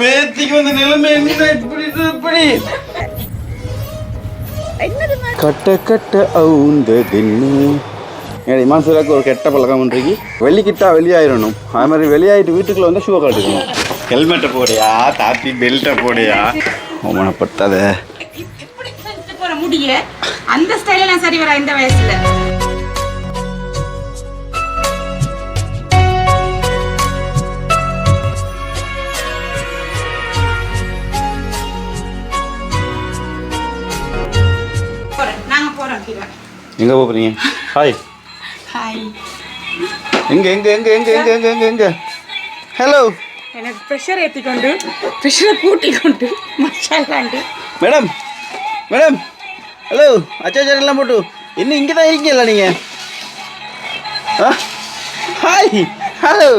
பேத்திக்கு வந்த நிலைமை என்ன? இப்படி இது இப்படி. கட்ட கட்ட அவுந்ததென்னு ஏடி மனசுக்கு ஒரு கெட்ட பழக்கம் இன்றைக்கு வெளிக்கிட்டா வெளியாயிரணும். அது மாதிரி வெளியாயிட்டு வீட்டுக்குள்ள வந்து ஷூ கட்டுக்கணும் ஹெல்மெட்டை போடையா? தாப்பி பெல்ட்டை போடையா? போற முடிய அந்த ஸ்டைல நான் சரி வரா இந்த வயசுல. கீழே. எங்கே போகிறீங்க ஹாய் ஹாய் எங்க எங்க எங்க எங்க எங்க எங்க எங்க எங்க? ஹலோ எனக்கு ப்ரெஷர் ஏற்றிக்கொண்டு ப்ரெஷரை கூட்டி கொண்டு மசாலாண்டு மேடம் மேடம் ஹலோ அச்சாச்சார் எல்லாம் போட்டு இன்னும் இங்கே தான் இருக்கீங்களா நீங்கள் ஆ? ஹாய் ஹலோ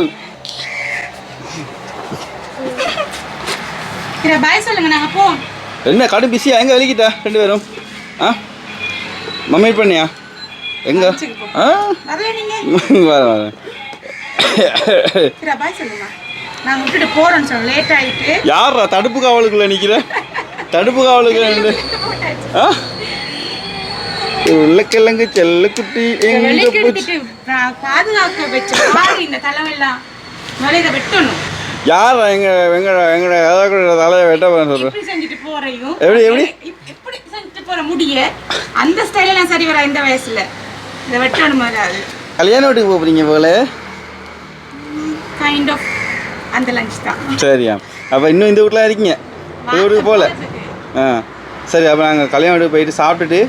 பாய் சொல்லுங்க நாங்க போவோம். என்ன கடும் பிஸியா? எங்கே வெளிக்கிட்டா ரெண்டு பேரும்? ஆ? மம்மி பண்ணியா? எங்க? ஆ? வர வர யாரா தடுப்பு காவலுக்குள்ள நிக்கிற? தடுப்பு காவலுக்கு ஆ? உள்ளக்கிழங்கு செல்ல குட்டி பாதுகாக்க வச்ச இந்த தலைவெல்லாம். முதல்ல யார் எங்க எங்க எங்க ஏதாவது தலையை வெட்ட போறேன் சொல்றேன் செஞ்சுட்டு போறையும் எப்படி, எப்படி? இப்படி செஞ்சுட்டு போற முடிய? அந்த ஸ்டைல நான் சரி வரா இந்த வயசுல. இதை வெட்டணும் முதல்ல கல்யாண வீட்டுக்கு போறீங்க போல? கைண்ட் ஆஃப் அந்த லஞ்ச் தான். சரியா. அப்போ இன்னும் இந்த வீட்டில் இருக்கீங்க. புது வீட்டுக்கு போகல ஆ. சரி அப்போ நாங்கள் கல்யாண வீட்டுக்கு போயிட்டு சாப்பிட்டுட்டு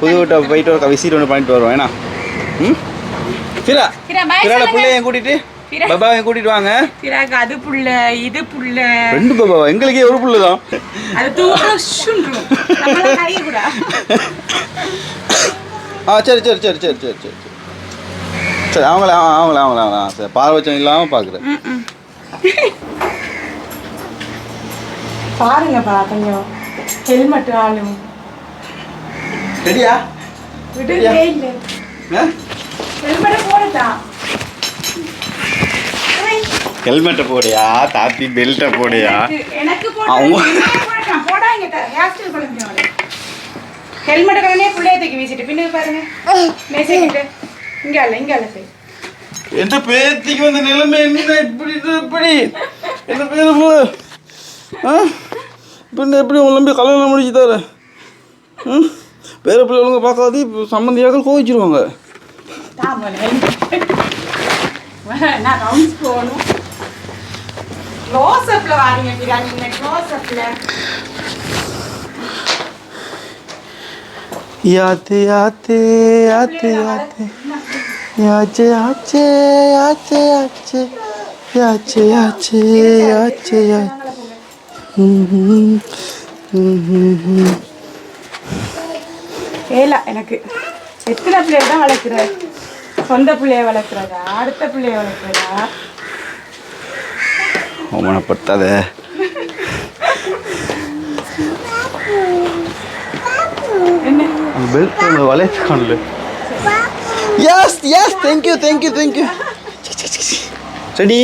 புது வீட்டை போயிட்டு ஒரு விசிட் ஒன்று பண்ணிட்டு வருவோம். ஏன்னா? ம்? ஃபிராட சொல்லுங்க. பிள்ளைய கூட்டிட்டு ஃபிரா. பாபாவை கூட்டிட்டு வாங்க. சிராக் அது புள்ள இது புள்ள. ரெண்டு பாபாவா எங்களுக்கே ஒரு புள்ள தான் அது தூக்குறோம் ஆ சரி சரி சரி சரி சரி சரி. சரி அவங்கள அவங்கள அவங்கள அவங்கள. சரி பார்வச்சம் இல்லாமல் பார்க்குறேன் பாருங்க கொஞ்சம் ஹெல்மெட் ஆளும். ரெடியா? விடுவே இல்லை. ஹெல்மெட்டை போடட்டா ஹெல்மெட்டை போடையா தாப்பி பெல்ட்டை போடையா? எனக்கு அவங்க- ஹெல்மெட் கடனே பிள்ளைய தூக்கி வீசிட்டு. பின்னுக்கு பாருங்க. மேசைக்கிட்டு இங்க இல்ல இங்க இல்ல சரி எந்த பேத்திக்கு வந்த நிலைமை என்ன இப்படி இப்படி? என்ன பேர் ஆ? பின்ன எப்படி உடம்பு கல்யாணம் முடிச்சு தர ம் பேர பிள்ளை ஒழுங்க பார்க்காது இப்போ சம்மந்தியாக கோவிச்சிருவாங்க. நான் ரவுண்ட்ஸ் போகணும். க்ளோஸ் அப்ல வாரீங்க பிரியாணி. இந்த க்ளோஸ் அப்ல யாத்தே யாத்தே யாத்தே. யாத்தே யாச்சே யாச்சே யாச்சே யாச்சே யாச்சே யாச்சே யாச்சே யாச்சே ஏல எனக்கு எத்தனை பிள்ளைய தான் வளர்க்குற? சொந்த பிள்ளைய வளர்க்குறதா? அடுத்த பிள்ளைய வளர்க்குறதா? அவமானப்படுத்தாத. பெல்ட் வளையத்து காணல. Yes yes thank you thank you thank you ready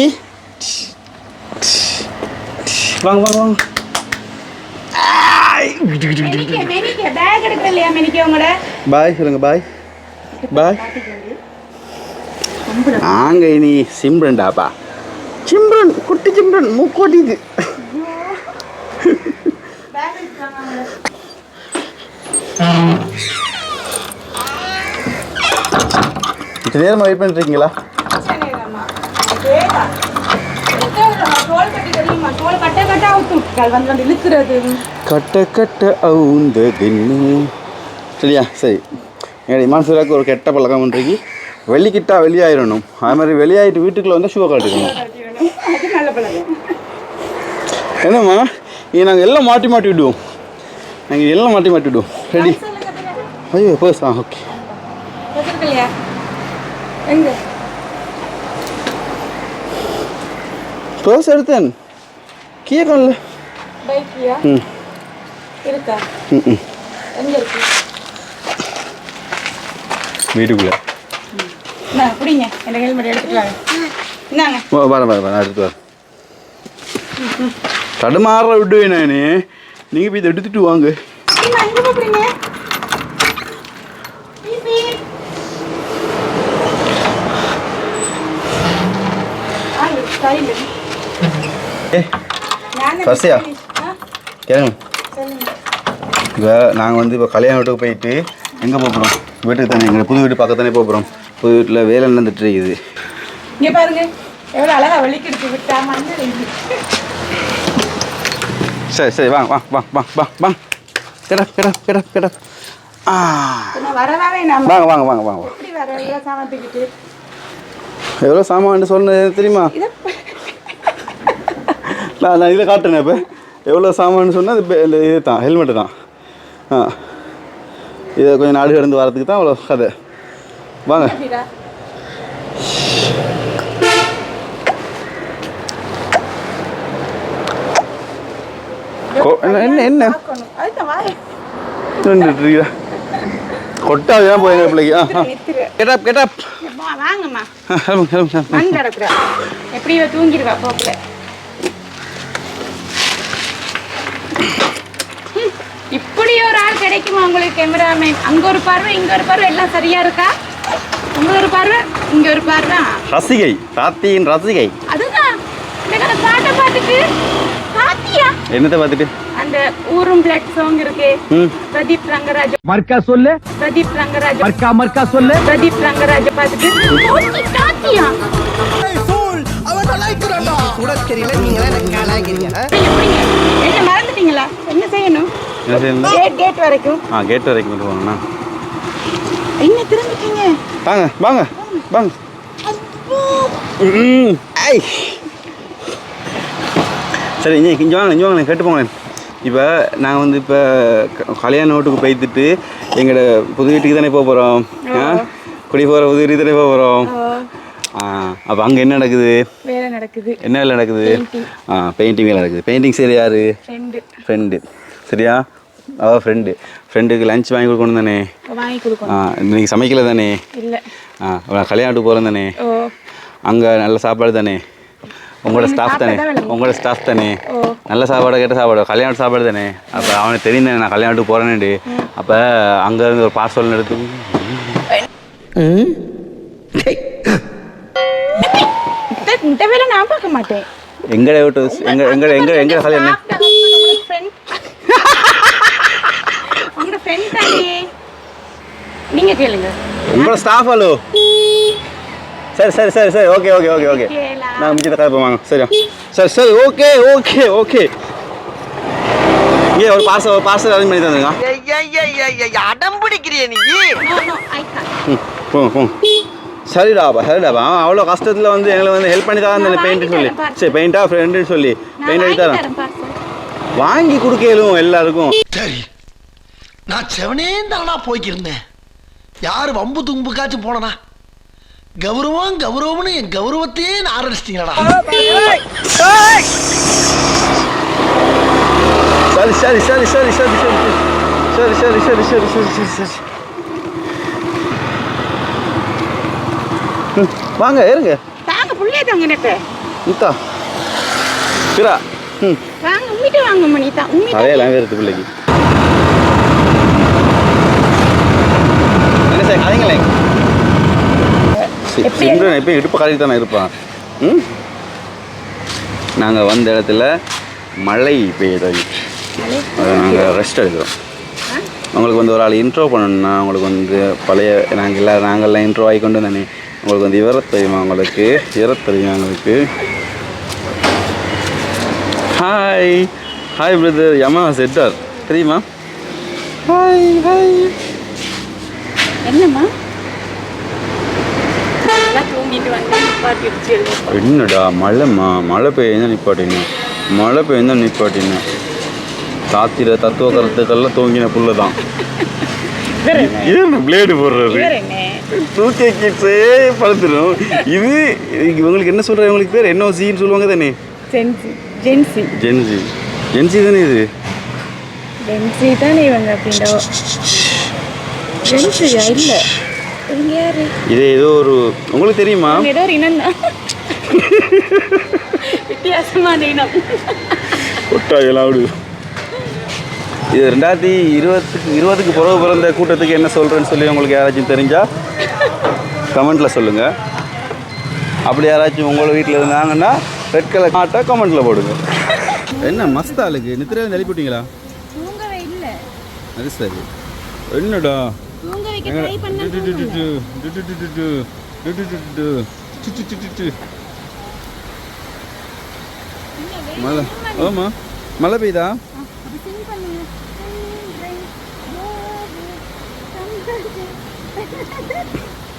வாங்க வாங்க வாங்க. பாய் சொல்லுங்க பாய் பாய் நாங்கள் இனி சிம்ரண்டாப்பா. சிம்ரன் குட்டி சிம்ரன் மூக்கோடி இது. நேரமாக வெயிட் பண்ணிருக்கீங்களா? கட்ட கட்ட அவுந்தது சரியா சரி. எங்களுடைய மனசுக்கு ஒரு கெட்ட பழக்கம் பண்ணுறீங்க வெளிக்கிட்டா வெளியாயிடணும் அது மாதிரி வெளியாயிட்டு வீட்டுக்குள்ளே வந்து ஷூவை காட்டிக்கணும் அது நல்ல பழக்கம் என்னம்மா? இது நாங்கள் எல்லாம் மாட்டி மாட்டி விடுவோம். நாங்கள் எல்லாம் மாட்டி மாட்டி விடுவோம். ரெடி. ஐயோ பர்ஸ் ஆ ஓகே பர்ஸ் எடுத்தேன். கீழே ம். இருக்கா? ம் வீட்டுக்குள்ளே. நான் பிடிங்க எனக்கு ஹெல்மெட் எடுத்துக்கலாம் இந்தாங்க. வர வர வர அடுத்து வர தடுமாற விடுவேன் நான். நீங்கள் போய் இதை எடுத்துட்டு வாங்க. பசியா? கேளுங்க. இப்போ நாங்கள் வந்து இப்போ கல்யாண வீட்டுக்கு போயிட்டு எங்கே போகிறோம் வீட்டுக்கு தானே எங்கள் புது வீட்டு பக்கத்தானே போகிறோம் புது வீட்டில் வேலை நடந்துட்டு இருக்குது. இங்க பாருங்க. எவ்வளவு அழகா வெளிக்கெடுத்து விட்டா மண்ணு சரி சரி வாங்க வாங்க வாங்க வாங்க வாங்க வாங்க கிட கிட கிட கிட ஆ. நான் வாங்க வாங்க வாங்க வாங்க. எப்படி வர? எவ்வளோ சாமான் சொன்னது தெரியுமா? நான் நான் இதில் காட்டுறேன் இப்போ. எவ்வளோ சாமான்னு சொன்னால் இது இது தான் ஹெல்மெட்டு தான். ஆ. இதை கொஞ்சம் நாடு கடந்து வரதுக்கு தான் அவ்வளோ கதை. வாங்க. என்ன- என்ன என்ன? பார்க்கணும். அதுதான் வாய். நின்றுட்டுருக்கீங்க கொட்டாது தான் போய் பிள்ளைக்கு? ஆ கெட்டப் வா, வாங்கம்மா. எப்படி இவ தூங்கிடுவா போக்கல? இப்படி ஒரு ஆள் கிடைக்குமா உங்களுக்கு கேமராமேன் அங்க ஒரு பார்வை இங்க ஒரு பார்வை எல்லாம் சரியா இருக்கா? அங்க ஒரு பார்வை இங்க ஒரு பார்வை. ரசிகை தாத்தியின் ரசிகை அதுதான் இந்த கதை பாட்டை பார்த்துட்டு பாத்தியா என்னத்தை பார்த்துட்டு? அந்த ஊரும் பிளட் சாங் இருக்கு. ம். பிரதீப் ரங்கராஜ் மர்க்கா சொல்லு. பிரதீப் ரங்கராஜ் மர்க்கா மர்க்கா சொல்லு. பிரதீப் ரங்கராஜ் பார்த்துட்டு. என்ன மறந்துட்டீங்களா? என்ன செய்யணும்? என்ன செய்யணும்? கேட் கேட் வரைக்கும். ஆ கேட் வரைக்கும் கொண்டு என்ன திரும்பிட்டீங்க வாங்க வாங்க வாங்க. ஐ. சரி இங்கே இங்கே வாங்க இங்கே வாங்க கேட்டு போங்க இப்போ நாங்கள் வந்து இப்போ கல்யாண வீட்டுக்கு போய்த்துட்டு எங்களோட புது வீட்டுக்கு தானே போக போகிறோம் குடி போகிற புது வீட்டுக்கு தானே போக போகிறோம் ஆ. அப்போ அங்கே என்ன நடக்குது? வேலை நடக்குது. என்ன வேலை நடக்குது. ஆ பெயிண்டிங் வேலை நடக்குது. பெயிண்டிங் சரி யார்? ரெண்டு ஃப்ரெண்டு சரியா? அவ ஃப்ரெண்டு ஃப்ரெண்டுக்கு லஞ்ச் வாங்கி கொடுக்கணும் தானே? வாங்கி கொடுக்கணும். ஆ இன்னைக்கு சமைக்கல தானே? இல்ல. ஆ கல்யாணத்துக்கு போகிறேன் தானே? அங்கே நல்ல சாப்பாடு தானே? உங்களோட ஸ்டாஃப் தானே. உங்களோட ஸ்டாஃப் தானே. நல்ல சாப்பாடு கேட்ட சாப்பாடு. கல்யாண சாப்பாடு தானே? அப்போ அவனுக்கு தெரியும் நான் கல்யாணத்துக்கு போகிறேன்னு அப்போ அங்கேருந்து ஒரு பார்சல் எடுத்து இந்த- இந்த வேலை நான் பார்க்க மாட்டேன். எங்கட விட்டு எங்க எங்க எங்க எங்க கல்யாணம்? உங்களோட ஃப்ரெண்ட் தானே. நீங்க கேளுங்க. உங்களோட ஸ்டாஃப் ஹலோ சரி சரி சரி சரி. Okay okay okay okay. நான் மிச்சத்தை கதை வாங்க சரியா சரி சரி ஓகே ஓகே ஓகே. இங்கே ஒரு பார்சல் ஒரு பார்சல் அரேஞ்ச் பண்ணி ஐயா, அடம் பிடிக்கிறிய நீ? போங்க போங்க சரிடாப்பா சரிடாப்பா அவன் அவ்வளோ கஷ்டத்தில் வந்து எங்களை வந்து ஹெல்ப் பண்ணி தான் நான் பெயிண்ட் சொல்லி. சரி பெயிண்டா ஃப்ரெண்டுன்னு சொல்லி. பெயிண்ட் வாங்கி அடித்து தரேன். வாங்கி கொடுக்கலும் எல்லாருக்கும். சரி நான் செவனே தானா போய்க்கிருந்தேன். யார் வம்பு தும்புக்காச்சும் போனனா? கௌரவம் கௌரவம்னு என் கௌரவத்தையே நான் ஆரம்பிச்சிட்டீங்களா சரி சரி சரி சரி சரி சரி சரி சரி சரி சரி சரி சரி சரி ம், வாங்க இருங்க தாங்க புள்ளைய தாங்க எனக்கு இந்தா பிறா ம் வாங்க உம்மிட்டு வாங்க மணிதா உம்மிட்டு அதையெல்லாம் வேறு பிள்ளைக்கு என்ன சார் கதைங்களேன்? சிம்ரன் எப்பயும் இடுப்பு கதைக்கு தானே இருப்பான். ம்? நாங்கள் வந்த இடத்துல மழை பெய்யுது நாங்கள் ரெஸ்ட் எடுக்கிறோம். உங்களுக்கு வந்து ஒரு ஆள் இன்ட்ரோ பண்ணணும்னா உங்களுக்கு வந்து பழைய நாங்கள் எல்லாம் நாங்கள்லாம் இன்ட்ரோ ஆகி கொண்டு தானே. உங்களுக்கு வந்து இவர தெரியுமா உங்களுக்கு? இவர தெரியுமா உங்களுக்கு? ஹாய் ஹாய் பிரதர் யமா செட்டார் தெரியுமா? ஹாய் ஹாய் என்னம்மா? நல்லா தூங்கிட்டு வந்து நிப்பாட்டி வச்சு எழுதுப்பா. என்னடா மழைம்மா மழை பெய்யுந்தா நிப்பாட்டின. மழை பெய்யுந்தா நிப்பாட்டின. தாத்திர தத்துவ கருத்துக்கள்லாம் தூங்கின புள்ள தான்? இது பிளேடு போடுறது? டூகே கிட்ஸே படுத்துடும் இது உங்களுக்கு என்ன சொல்ற உங்களுக்கு பேர் என்ன சின்னு சொல்லுவாங்க தானே? ஜென்சி ஜென்சி ஜென்சி ஜென்சி தானே இது? ஜென்சி தானே இவங்க அப்படின்னா ஜென்சியா இல்ல. இது ஏதோ ஒரு உங்களுக்கு தெரியுமா? ஏதோ ஒரு இனம் தான். வித்தியாசமான இனம். முட்டாயெல்லாம் விடு இது ரெண்டாயிரத்தி இருபத்துக்கு இருபதுக்கு பிறகு பிறந்த கூட்டத்துக்கு என்ன சொல்கிறேன்னு சொல்லி உங்களுக்கு யாராச்சும் தெரிஞ்சால் கமெண்ட்டில் சொல்லுங்கள் அப்படி யாராச்சும் உங்களோட வீட்டில் இருந்தாங்கன்னா ரெட் கலர் மாட்டா கமெண்ட்டில் போடுங்க. என்ன மஸ்தாளுக்கு நித்திரையில் நெளிப்பிட்டீங்களா தூங்கவே இல்ல. அது சரி. என்னடா? வைக்க ட்ரை பண்ணேன் மழை ஆமா மழை பெய்தா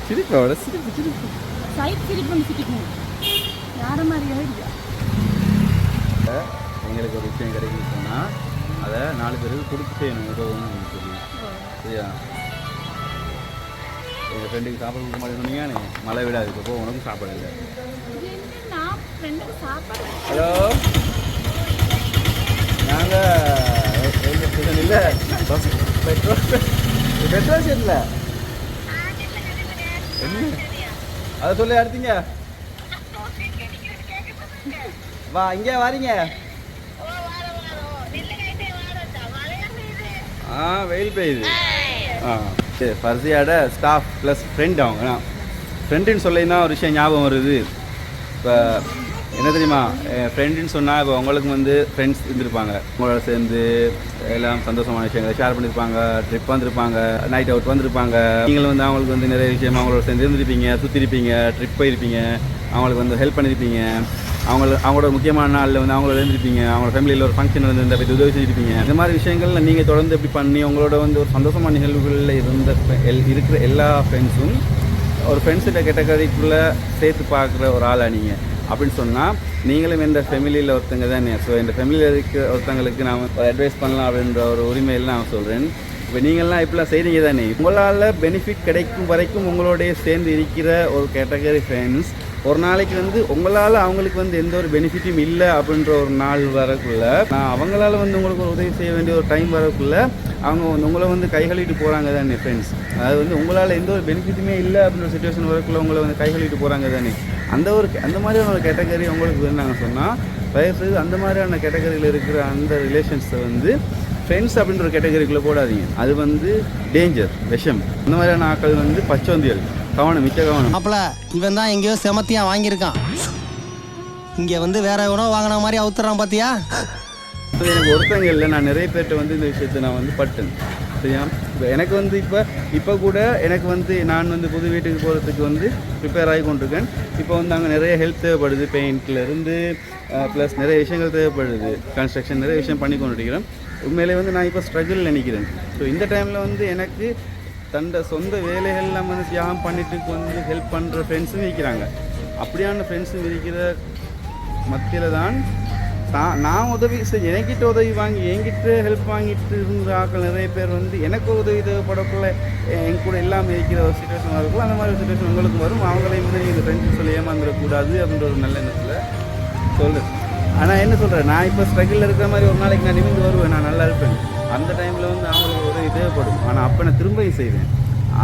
சிரிப்பா அவட சிரிப்பு சிரிப்பு சைட் எங்களுக்கு ஒரு விஷயம் கிடைக்குது அதை நாலு பேருக்கு கொடுத்து செய்யணும் உதவணும் சொல்லி சரியா எங்கள் ஃப்ரெண்டுக்கு சாப்பாடு கொடுக்க மாட்டேன்னு மழை விடாது. இப்போ உனக்கும் சாப்பாடு இல்லை. ஹலோ? நாங்கள் ரயில்வே ஸ்டேஷன் இல்லை? பெட்ரோல் பெட்ரோல் ஷெட்டில் என்ன? அதை சொல்லி அடுத்தீங்க. வா இங்கே வாரீங்க. ஆ வெயில் பெய்யுது. ஆ. சரி ஃபர்சியாட ஸ்டாஃப் ப்ளஸ் ஃப்ரெண்ட் அவங்க ஃப்ரெண்டுன்னு சொல்லினா ஒரு விஷயம் ஞாபகம் வருது. இப்போ என்ன தெரியுமா? ஃப்ரெண்டுன்னு சொன்னால் இப்போ உங்களுக்கு வந்து ஃப்ரெண்ட்ஸ் இருந்திருப்பாங்க. உங்களோட சேர்ந்து எல்லாம் சந்தோஷமான விஷயங்களை ஷேர் பண்ணியிருப்பாங்க ட்ரிப் வந்திருப்பாங்க. நைட் அவுட் வந்திருப்பாங்க. நீங்களும் வந்து அவங்களுக்கு வந்து நிறைய விஷயம் அவங்களோட சேர்ந்து இருந்திருப்பீங்க சுற்றிருப்பீங்க ட்ரிப் போயிருப்பீங்க. அவங்களுக்கு வந்து ஹெல்ப் பண்ணியிருப்பீங்க அவங்கள அவங்களோட முக்கியமான நாளில் வந்து அவங்கள இருந்திருப்பீங்க அவங்களோட ஃபேமிலியில் ஒரு ஃபங்க்ஷன் வந்து இந்த பற்றி உதவி செஞ்சுருப்பீங்க. இந்த மாதிரி விஷயங்கள்ல நீங்கள் தொடர்ந்து இப்படி பண்ணி உங்களோட வந்து ஒரு சந்தோஷமான நிகழ்வுகளில் இருந்த எல்- இருக்கிற எல்லா ஃப்ரெண்ட்ஸும் ஒரு ஃப்ரெண்ட்ஸிட்ட கேட்டகரிக்குள்ளே சேர்த்து பார்க்குற ஒரு ஆளா நீங்கள் அப்படின்னு சொன்னால் நீங்களும் இந்த ஃபேமிலியில் ஒருத்தங்க தானே. ஸோ இந்த ஃபேமிலியில் இருக்கிற ஒருத்தங்களுக்கு நான் ஒரு அட்வைஸ் பண்ணலாம் அப்படின்ற ஒரு உரிமையில் நான் சொல்கிறேன் இப்போ நீங்கள்லாம் இப்படிலாம் செய்கிறீங்க தானே. உங்களால் பெனிஃபிட் கிடைக்கும் வரைக்கும் உங்களோடைய சேர்ந்து இருக்கிற ஒரு கேட்டகரி ஃப்ரெண்ட்ஸ் ஒரு நாளைக்கு வந்து உங்களால் அவங்களுக்கு வந்து எந்த ஒரு பெனிஃபிட்டும் இல்லை அப்படின்ற ஒரு நாள் வரக்குள்ள நான் அவங்களால வந்து உங்களுக்கு ஒரு உதவி செய்ய வேண்டிய ஒரு டைம் வரக்குள்ள அவங்க வந்து உங்களை வந்து கைகளிட்டு போகிறாங்க தானே ஃப்ரெண்ட்ஸ் அதாவது வந்து உங்களால் எந்த ஒரு பெனிஃபிட்டுமே இல்லை அப்படின்ற சுச்சுவேஷன் வரக்குள்ள உங்களை வந்து கைகளிட்டு போகிறாங்க தானே? அந்த ஒரு அந்த மாதிரியான ஒரு கேட்டகரி உங்களுக்கு வேணாங்க சொன்னால் தயவுசெய்து அந்த மாதிரியான கேட்டகரியில் இருக்கிற அந்த ரிலேஷன்ஸை வந்து ஃப்ரெண்ட்ஸ் அப்படின்ற ஒரு கேட்டகரிக்குள்ளே போடாதீங்க. அது வந்து டேஞ்சர் விஷம். அந்த மாதிரியான ஆட்கள் வந்து பச்சோந்தியல். கவனம் மிக்க கவனம். மாப்பிள இவன் தான் எங்கேயோ செமத்தியா வாங்கியிருக்கான். இங்க வந்து வேற எவனோ வாங்கின மாதிரி அவுத்துறான் பாத்தியா? அது எனக்கு ஒருத்தங்க இல்லை. நான் நிறைய பேர்கிட்ட வந்து இந்த விஷயத்தை நான் வந்து பட்டேன். சரியா? இப்போ எனக்கு வந்து இப்போ இப்போ கூட எனக்கு வந்து நான் வந்து புது வீட்டுக்கு போகிறதுக்கு வந்து ப்ரிப்பேர் ஆகி கொண்டிருக்கேன். இப்போ வந்து அங்கே நிறைய ஹெல்ப் தேவைப்படுது. பெயிண்ட்ல இருந்து ப்ளஸ் நிறைய விஷயங்கள் தேவைப்படுது. கன்ஸ்ட்ரக்ஷன் நிறைய விஷயம் பண்ணி கொண்டிருக்கிறேன். உண்மையிலே வந்து நான் இப்போ ஸ்ட்ரகிள் நினைக்கிறேன் ஸோ இந்த டைமில் வந்து எனக்கு தன்னோட சொந்த வேலைகள்லாம் வந்து தியாகம் பண்ணிட்டு வந்து ஹெல்ப் பண்ணுற ஃப்ரெண்ட்ஸும் இருக்கிறாங்க. அப்படியான ஃப்ரெண்ட்ஸும் இருக்கிற மத்தியில் தான் தான் நான் உதவி செஞ்சு என்கிட்ட உதவி வாங்கி என்கிட்ட ஹெல்ப் வாங்கிட்டு இருந்த ஆட்கள் நிறைய பேர் வந்து எனக்கு உதவி தேவைப்படக்குள்ள என் கூட இல்லாமல் இருக்கிற ஒரு சுச்சுவேஷன் இருக்குல்ல அந்த மாதிரி சுச்சுவேஷன் உங்களுக்கு வரும். அவங்களையும் வந்து நீங்கள் ஃப்ரெண்ட்ஸ் சொல்லி ஏமாந்துடக்கூடாது அப்படின்ற ஒரு நல்ல எண்ணத்தில் சொல்லு. ஆனால் என்ன சொல்கிறேன் நான் இப்போ ஸ்ட்ரகிளில் இருக்கிற மாதிரி ஒரு நாளைக்கு நான் நிமிந்து வருவேன். நான் நல்லா இருப்பேன். அந்த டைமில் வந்து தேவைப்படும். ஆனால் அப்போ நான் திரும்பியும் செய்வேன்.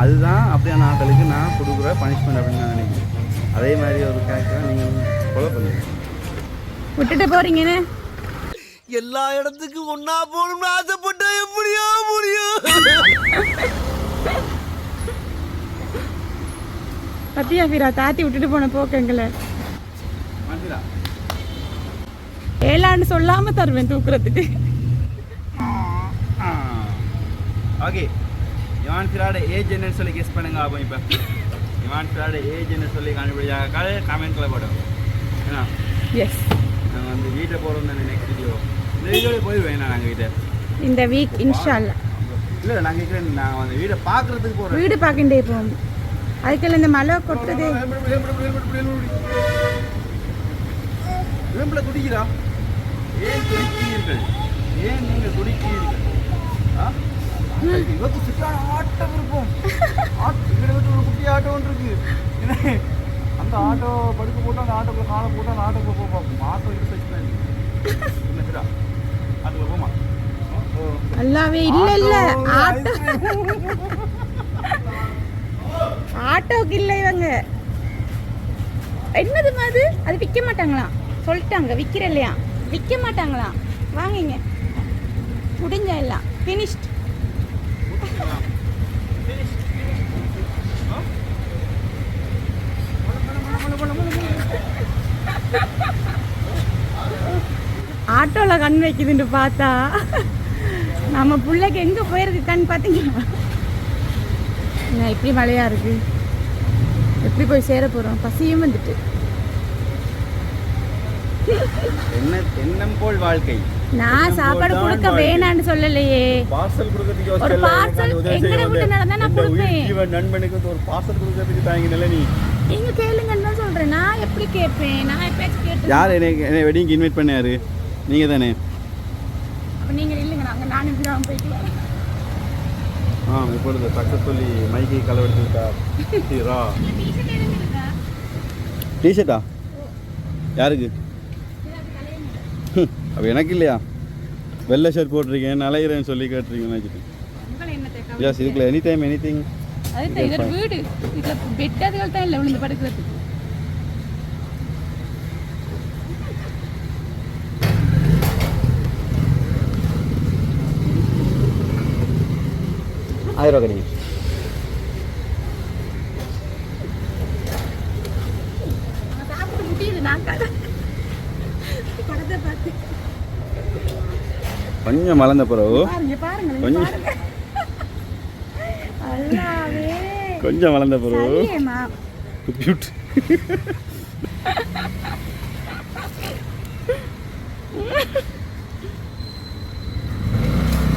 அதுதான் அப்படியான ஆட்களுக்கு நான் கொடுக்குற பனிஷ்மெண்ட் அப்படின்னு நான் நினைக்கிறேன். அதே மாதிரி ஒரு கேரக்டரை நீங்கள் ஃபாலோ பண்ணுங்கள் விட்டுட்டு போறீங்கன்னு எல்லா இடத்துக்கும் ஒன்னா போகணும்னு ஆசைப்பட்டா எப்படியா முடியும். பத்தியா வீரா தாத்தி விட்டுட்டு போன போக்கங்களை ஏழாண்டு சொல்லாம தருவேன் தூக்குறதுக்கு. ஓகே இவான் ஃபிராட ஏஜ் என்னன்னு சொல்லி கெஸ் பண்ணுங்க அப்போ இப்போ இவான் ஃபிராட ஏஜ் என்ன சொல்லி கண்டுபிடிச்சாக்கால் கமெண்ட்டில் போடும் ஏன்னா எஸ் நாங்கள் வந்து வீட்டை போகிறோம் தானே நெக்ஸ்ட் வீடியோ இந்த வீடியோவில் போயிடுவேன் நான் நாங்கள் வீட்டை இந்த வீக் இன்ஷால்லா இல்லை நாங்கள் இருக்கிறேன் நான் அந்த வீடை பார்க்குறதுக்கு போகிறேன் வீடு பார்க்கண்டே போகும் அதுக்கெல்லாம் இந்த மழை கொட்டுது வேம்பில் குடிக்கிறா ஏன் குடிக்கிறீர்கள் ஏன் நீங்கள் குடிக்கிறீர்கள் ஆ இவத்து சுற்றான ஆட்டம் இருக்கும். ஒரு குட்டி ஆட்டோ ஒன்று இருக்கு? அந்த ஆட்டோ படுக்க போட்டு அந்த ஆட்டோக்குள்ள காலை போட்டு அந்த ஆட்டோக்குள்ள போ பார்ப்போம் ஆட்டோ என்ன சிரா ஆட்டோக்குள்ள போமா? நல்லாவே இல்ல இல்ல. ஆட்டோ. ஆட்டோக்கு இல்ல இவங்க. என்னது அது? அது விற்க மாட்டாங்களாம் சொல்லிட்டாங்க விற்கிற இல்லையா? விற்க மாட்டாங்களாம் வாங்கிங்க முடிஞ்ச எல்லாம். ஃபினிஷ்ட் ஆட்டோவில் கண் வைக்குதுன்னு பார்த்தா நம்ம பிள்ளைக்கு எங்கே போயிருக்கு கண் பார்த்தீங்களா என்ன இப்படி மழையாக இருக்கு? எப்படி போய் சேர போகிறோம் பசியும் வந்துட்டு. என்ன எண்ணம் போல் வாழ்க்கை. நான் சாப்பாடு கொடுக்க வேணான்னு சொல்லலையே. பார்சல் கொடுக்கறதுக்கு ஒரு parcel எங்கட வீட்டு நடந்தா நான் கொடுப்பேன். ஜீவன் நண்பனுக்கு வந்து ஒரு பார்சல் கொடுக்கறதுக்கு தாங்க நிலை நீ. நீங்க கேளுங்கன்னு தான் சொல்றேன். நான் எப்படி கேட்பேன்? நான் எப்பயாச்சும் கேட்டு யார் என்னை என்னை வெட்டிங்க்கு இன்வைட் பண்ணாரு? நீங்க தானே? அப்ப நீங்க இல்லைங்க. நாங்க நானும் இப்படி போயிட்டு வரேன். ஆ இப்பொழுது தக்க சொல்லி மைக்கை களவெடுத்து விட்டா ரா. டிஷர்ட்டா யாருக்கு? அப்போ எனக்கு இல்லையா? வெள்ளை ஷர்ட் போட்டிருக்கேன் நலையிறேன்னு சொல்லி கேட்டிருக்கேன் நினச்சிட்டு. எஸ் இதுக்குள்ள எனி டைம் எனி திங் வீடு. இதுல பெட் அதுகள் தான் இல்லை விழுந்து படுக்கிறதுக்கு. ஆயிரம் ரூபா கிடைக்கும் நாங்க சாப்பிட்டு முடியுது நான் கதை படத்தை பார்த்து கொஞ்சம் மலர்ந்த பிறகு கொஞ்சம். கொஞ்சம் மலர்ந்த பிறகு கியூட்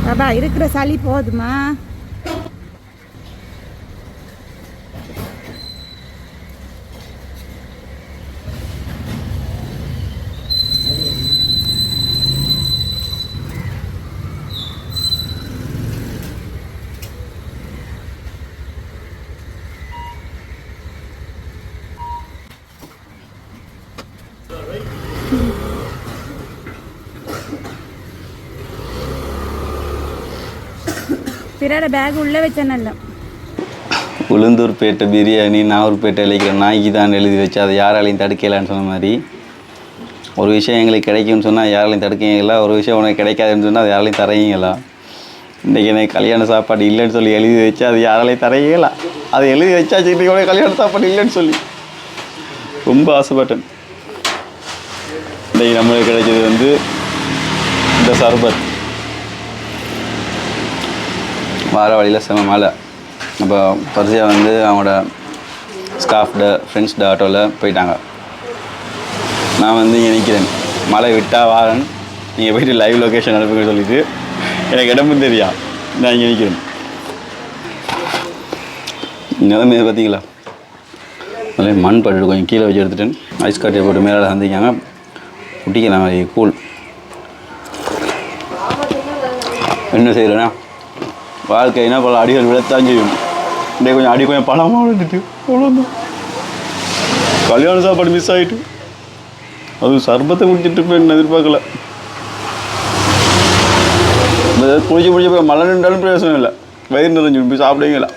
பாபா இருக்கிற சளி போதுமா? பிறட பேக் உள்ள வச்ச நல்ல. உளுந்தூர்பேட்டை பிரியாணி நாகூர்பேட்டை இழைக்கிற நாய்க்கு தான் எழுதி வச்சு அதை யாராலையும் தடுக்கலான்னு சொன்ன மாதிரி ஒரு விஷயம் எங்களுக்கு கிடைக்கும்னு சொன்னால் யாராலையும் தடுக்கீங்களா? ஒரு விஷயம் உனக்கு கிடைக்காதுன்னு சொன்னால் அது யாராலையும் தரையீங்களா? இன்றைக்கி எனக்கு கல்யாண சாப்பாடு இல்லைன்னு சொல்லி எழுதி வச்சு அது யாராலையும் தரையீங்களா? அது எழுதி வச்சாச்சு இன்றைக்கி உனக்கு கல்யாண சாப்பாடு இல்லைன்னு சொல்லி. ரொம்ப ஆசைப்பட்டேன். இன்றைக்கு நம்மளுக்கு கிடைச்சது வந்து இந்த சர்பத். வார வழியில் செம மழை. அப்போ பரிசையாக வந்து அவங்களோட ஸ்டாஃப்ட ஃப்ரெண்ட்ஸ்ட ஆட்டோவில் போயிட்டாங்க. நான் வந்து இங்கே நிற்கிறேன் மழை விட்டால் வாரன். நீங்கள் போயிட்டு லைவ் லொக்கேஷன் அனுப்புங்க சொல்லிட்டு எனக்கு இடமும் தெரியா. நான் இங்கே நிற்கிறேன் நிலைமையை பார்த்தீங்களா? அதில் மண் பட்டு கொஞ்சம் கீழே வச்சு எடுத்துட்டேன். ஐஸ் காட்டியை போட்டு மேலே சந்திக்காங்க. குட்டிக்கலாம் மாதிரி கூழ். என்ன செய்கிறேன்னா வாழ்க்கைனா பல அடிகள் விழத்தான் செய்யும். இன்னைக்கு கொஞ்சம் அடி கொஞ்சம் பணமாக விழுந்துட்டு அவ்வளோதான் கல்யாண சாப்பாடு மிஸ் ஆகிட்டு அதுவும் சர்பத்தை குடிச்சிட்டு போய் எதிர்பார்க்கல. குளிச்சு குளிச்சு போய் மழை நின்றாலும் பிரயோசனம் இல்லை. வயிறு நிறைஞ்சு போய் சாப்பிடுவீங்களா